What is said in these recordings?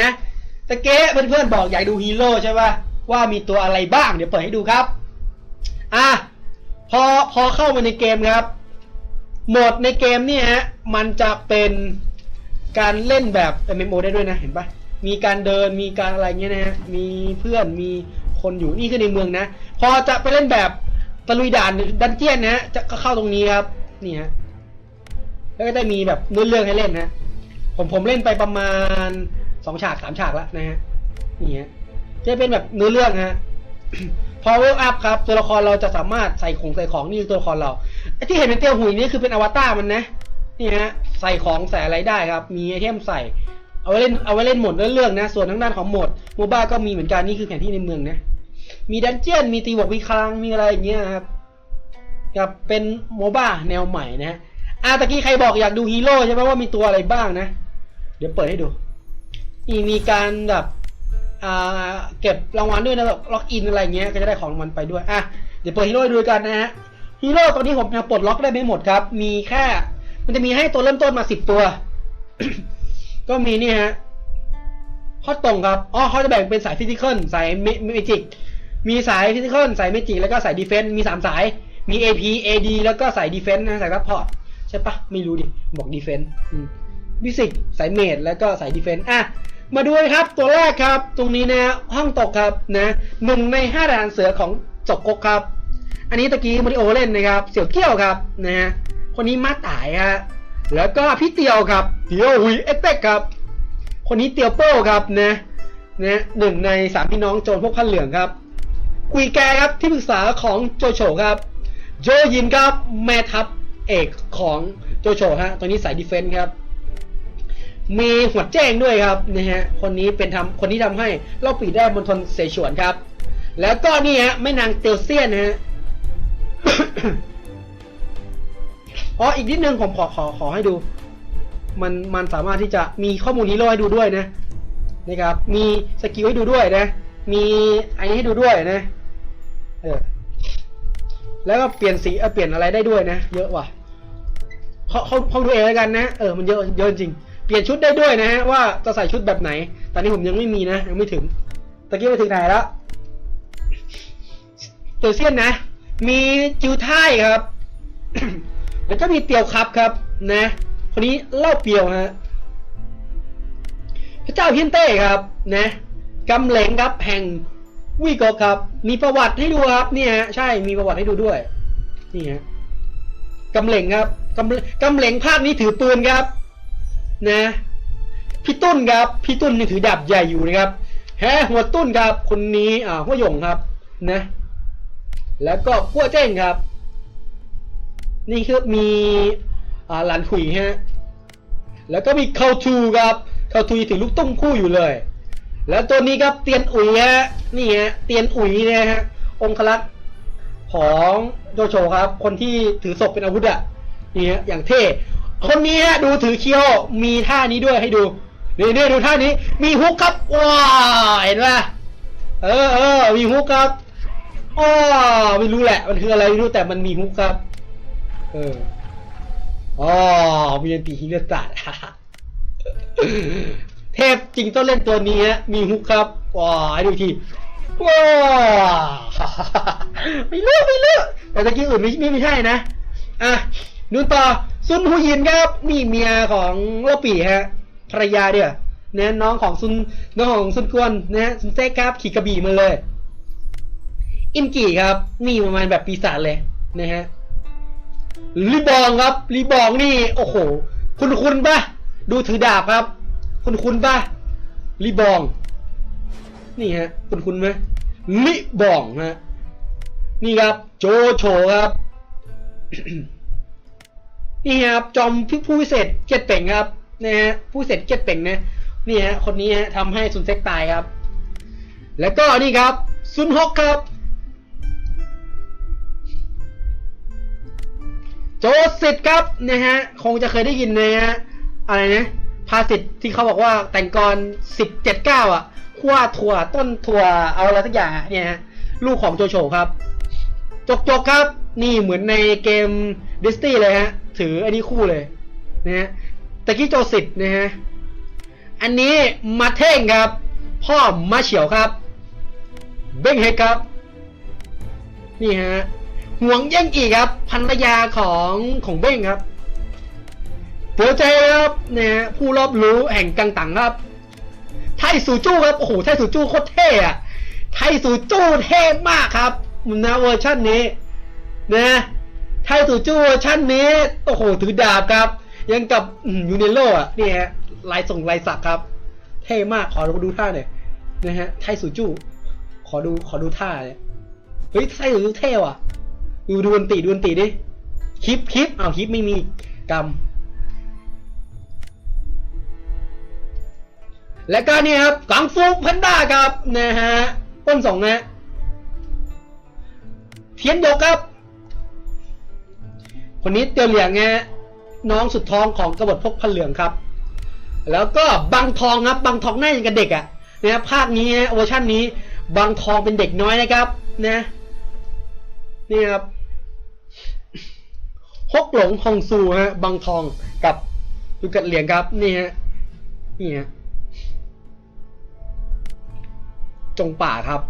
นะตะเก้เพื่อนๆบอกอยากดูฮีโร่ใช่ป่ะว่ามีตัวอะไรบ้างเดี๋ยวเปิดให้ดูครับ อะพอพอเข้ามาในเกมครับ โหมดในเกมเนี่ยฮะมันจะเป็นการเล่นแบบ MMO ได้ด้วยนะเห็นปะมีการเดินมีการอะไรเงี้ยนะฮะมีเพื่อนมีคนอยู่นี่คือในเมืองนะ พอจะไปเล่นแบบตะลุยด่านดันเจียนนะฮะจะก็เข้าตรงนี้ครับนี่ฮะแล้วก็ได้มีแบบเนื้อเรื่องให้เล่นนะผมผมเล่นไปประมาณ สองฉากสามฉากแล้วนะฮะนี่ฮะจะเป็นแบบเนื้อเรื่องฮะพอเวลอัพครับ ตัวละครเราจะสามารถใส่ของใส่ของนี่คือตัวละครเราไอ้ที่เห็นเป็นเตียวหุยนี่คือเป็นอวตารมันนะนี่ฮะใส่ของใส่อะไรได้ครับ มีไอเทมใส่ เอาไว้เล่นเอาไว้เล่นหมดเรื่องๆนะ ส่วนทางด้านของโหมดโมบ้าก็มีเหมือนกันนี่คือแผนที่ในเมืองนะมีดันเจียนมีตีบวกวิคลังมีอะไรอย่างเงี้ยครับกับเป็นโมบ้าแนวใหม่นะอะตะกี้ใครบอกอยากดูฮีโร่ใช่ไหมว่ามีตัวอะไรบ้างนะ เดี๋ยวเปิดให้ดู นี่มีการแบบอ่าเก็บรางวัลด้วยนะแบบล็อกอินอะไรเงี้ยก็จะได้ของรางวัลไปด้วยอะเดี๋ยวเปิดฮีโร่ให้ดูกันนะฮะฮีโร่ตัวนี้ผมยังปลดล็อกได้ไม่หมดครับ มีแค่มันจะมีให้ตัวเริ่มต้นมาสิบตัว ก็มีนี่ฮะข้อตรงครับอ๋อเขาจะแบ่งเป็นสายฟิสิกอลสายเมจิกมีสายฟิสิกอลสายเมจิกแล้วก็สายดีเฟนต์มีสามสายมี AP AD แล้วก็สายดีเฟนต์นะสายซัพพอร์ตใช่ปะไม่รู้ดิ บอกดีเฟนต์ฟิสิกสายเมดแล้วก็สายดีเฟนต์อะ มาดูเลยครับตัวแรกครับ ตรงนี้นะห้องตกครับนะหนึ่งในห้าด่านเสือของจกกกครับ อันนี้ตะกี้มาริโอเล่นนะครับ เสี่ยวเกี้ยวครับนะฮะคนนี้มาตายฮะแล้วก็พี่เตียวครับเตียวหุยเอฟเฟกครับ คนนี้เตียวโป้ครับนะนะหนึ่งในสามพี่น้องโจรพวกพันเหลืองครับกุยแกครับที่ปรึกษาของโจโฉครับ โจยินครับแม่ทัพเอกของโจโฉฮะตัวนี้สายดีเฟนส์ครับ มีหัวแจ้งด้วยครับนะฮะคนนี้เป็นทำคนที่ทำให้เล่าปีได้มณฑลเสฉวนครับ แล้วก็นี่ฮะแม่นางเตียวเซียนนะฮะอ๋ออีกนิดนึงผมขอขอขอให้ดู มันมันสามารถที่จะมีข้อมูลฮีโร่ให้ดูด้วยนะนะครับ มีสกิลให้ดูด้วยนะ มีอันนี้ให้ดูด้วยนะ เออแล้วก็เปลี่ยนสีเออเปลี่ยนอะไรได้ด้วยนะ เยอะว่ะเขาเขาเขาดูเองแล้วกันนะ เออ มันเยอะเยอะจริง เปลี่ยนชุดได้ด้วยนะฮะว่าจะใส่ชุดแบบไหน ตอนนี้ผมยังไม่มีนะยังไม่ถึง ตะกี้ไปถึงไหนแล้วเตียวเซียนนะ มีจิวไทยครับ แล้วก็มีเตียวครับครับนะ คนนี้เล่าเปียวฮะ พระเจ้าเฮียนเต้ครับนะกำเหลงครับแห่งวิโกครับ มีประวัติให้ดูครับเนี่ยฮะใช่มีประวัติให้ดูด้วยนี่ฮะกำเหลงครับกำกำเหลงภาคนี้ถือปืนครับ นะพี่ตุ้นครับพี่ตุ้นนี่ถือดาบใหญ่อยู่นะครับแฮหัวตุ้นครับคนนี้อ่าหัวหยงครับนะแล้วก็พัวเจ้งครับ นี่คือมีอ่าหลานขุยฮะแล้วก็มีเคาทูครับเคาทูถือลูกตุ้มคู่อยู่เลย แล้วตัวนี้ครับเตียนอุ๋ยฮะนี่ฮะเตียนอุ๋ยเนี่ยฮะองคลักษ์ของโจโฉครับ คนที่ถือศพเป็นอาวุธอะนี่ฮะอย่างเท่ คนนี้ฮะดูถือเคียวมีท่านี้ด้วยให้ดูนี่นี่ดูท่านี้ มีฮุกครับว้าเห็นป่ะเออเออมีฮุกครับอ้อไม่รู้แหละ มันคืออะไรไม่รู้แต่มันมีฮุกครับ เอออ๋อมีอันตีฮิเลตัดเทพจริงต้องเล่นตัวนี้ฮะมีฮุกครับว้าให้ดูทีว้าไม่เลือกไม่เลือกแต่ตะกี้อื่นไม่ไม่ไม่ใช่นะอะดูต่อ ซุนฮูยินครับนี่เมียของเล่าปี่ฮะภรรยาเดียวนะน้องของซุนน้องของซุนกวนนะซุนเซกครับขี่กระบี่มาเลย อินกีครับ นี่ประมาณแบบปีศาจเลยนะฮะรีบองครับรีบองนี่ โอ้โห คุณคุณปะดูถือดาบครับ คุณคุณปะรีบอง นี่ฮะ คุณคุณไหมลิบองฮะนี่ครับ โจโฉครับ นี่ครับจอมผู้พิเศษเกียรติเป่งครับนะฮะผู้พิเศษเกียรติเป่งนะนี่ฮะคนนี้ฮะทำให้ซุนเซ็กตายครับ แล้วก็นี่ครับซุนฮกครับ โจสิทธิ์ครับนะฮะคงจะเคยได้ยินนะฮะอะไรนะภาษิตที่เขาบอกว่าแต่งกรสิบเจ็ดเก้าอะขั้วถั่วต้นถั่วเอาอะไรสักอย่างเนี่ยฮะลูกของโจโฉครับ จกจกครับ นี่เหมือนในเกม ดิสตี้เลยฮะ ถืออันนี้คู่เลยนะฮะตะกี้โจสิทธิ์นะฮะ อันนี้มาเท่งครับ พ่อมาเฉียวครับ เบ้งเฮกครับ นี่ฮะห่วงแย่งอีกครับภรรยาของของเบ้งครับเตือใจครับเนี่ยฮะผู้รอบรู้แห่งกังตังครับ ไทสูจู้ครับ โอ้โห ไทสูจู้โคตรเท่อะไทสูจู้เท่มากครับนะเวอร์ชันนี้นะ ไทสูจู้เวอร์ชันนี้โอ้โหถือดาบครับ ยังกับยูเนโรอะนี่ฮะลายส่งลายสักครับ เท่มากขอดูท่าหน่อยนะฮะไทสูจู้ขอดูขอดูท่าเลยเฮ้ยไทสูจู้เท่ว่ะดูดูดนตีดูดนตีดิคลิปคลิปอ้าวคลิปไม่มีกรรมและก็นี่ครับกังฟูแพนด้าครับนะฮะต้นสองนะเทียนโยกครับ คนนี้เตียวเหลียงไงน้องสุดท้องของกบฏพกพันเหลืองครับ แล้วก็บังทองครับบังทองหน้าอย่างกับเด็กอะ่ะนะภาคนี้นะเวอร์ชันนี้บังทองเป็นเด็กน้อยนะครับนะนี่ครับฮกหลงฮองซูฮะบังทองกับลูกัดเหลียงครับนี่ฮะนี่ฮะจงป่าครับ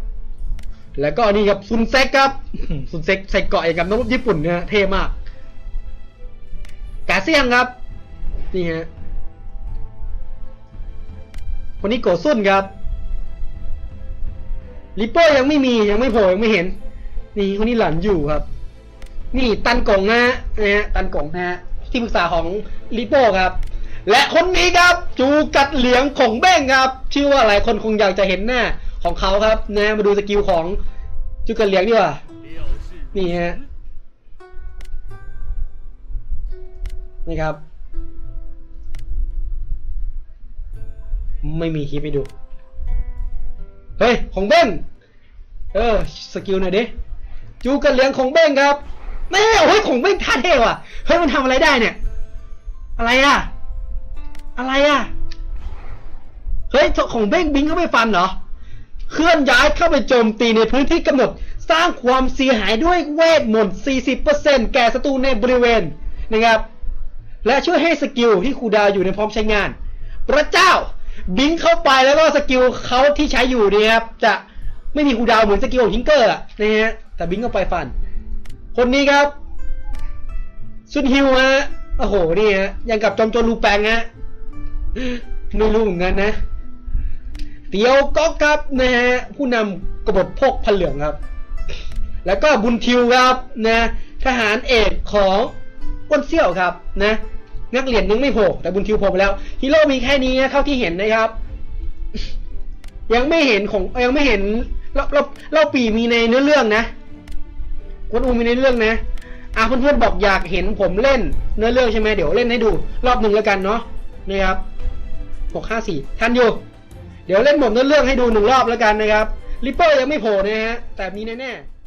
แล้วก็นี่ครับซุนเซ็กครับซุนเซ็กใส่เกาะอย่างกับน้องญี่ปุ่นเนี่ยเท่มาก กาเซียงครับ นี่ฮะ คนนี้โกซุนครับ ลิปโป้ยังไม่มียังไม่โผล่ยังไม่เห็น นี่คนนี้หลันอยู่ครับ นี่ตันกงนะฮะนะฮะตันกงนะฮะที่ปรึกษาของลิปโป้ครับ และคนนี้ครับ จูกัดเหลียงของเบ้งครับ ชื่อว่าหลายคนคงอยากจะเห็นหน้าของเขาครับนะมาดูสกิลของจูกัดเหลียงดีกว่า นี่ฮะ นี่ครับ ไม่มีคลิปให้ดู เฮ้ย ของเบ้งเออ สกิลหน่อยดิ จูกัดเลียงของเบ้งครับแม่โอ้ยของเบ้งท่าเท่ว่ะ เฮ้ย มันทำอะไรได้เนี่ย อะไรอะ อะไรอะ เฮ้ย ของเบ้งบิงเข้าไปฟันเหรอ เคลื่อนย้ายเข้าไปโจมตีในพื้นที่กำหนดสร้างความเสียหายด้วยเวทมนต์ 40%แก่ศัตรูในบริเวณนะครับ และช่วยให้สกิลที่คูดาวอยู่ในพร้อมใช้งาน พระเจ้าบิงเข้าไปแล้วก็สกิลเขาที่ใช้อยู่เนี่ยครับจะไม่มีคูดาวเหมือนสกิลของทิงเกอร์นะฮะแต่บิงเข้าไปฟัน คนนี้ครับซุนฮิวฮะโอ้โหนี่ฮะยังกับจอมโจรลูแปงฮะไม่รู้เหมือนกันนะเตียวก็ครับนะฮะผู้นำกบฏพกพันเหลืองครับ แล้วก็บุญทิวครับนะทหารเอกของ อ้นเซี่ยวครับนะนักเรียนยังไม่โผล่แต่บุญทิวโผล่ไปแล้วฮีโร่มีแค่นี้นะเท่าที่เห็นนะครับ ยังไม่เห็นของยังไม่เห็นเราเราเราปีมีในเนื้อเรื่องนะกวนอูมีในเรื่องนะอะเพื่อนๆบอกอยากเห็นผมเล่นเนื้อเรื่องใช่ไหมเดี๋ยวเล่นให้ดู รอบหนึ่งแล้วกันเนาะนี่ครับหกห้าสี่ทันอยู่ เดี๋ยวเล่นหมดเนื้อเรื่องให้ดูหนึ่งรอบแล้วกันนะครับลิปเปอร์ยังไม่โผล่นะฮะแต่มีแน่ๆ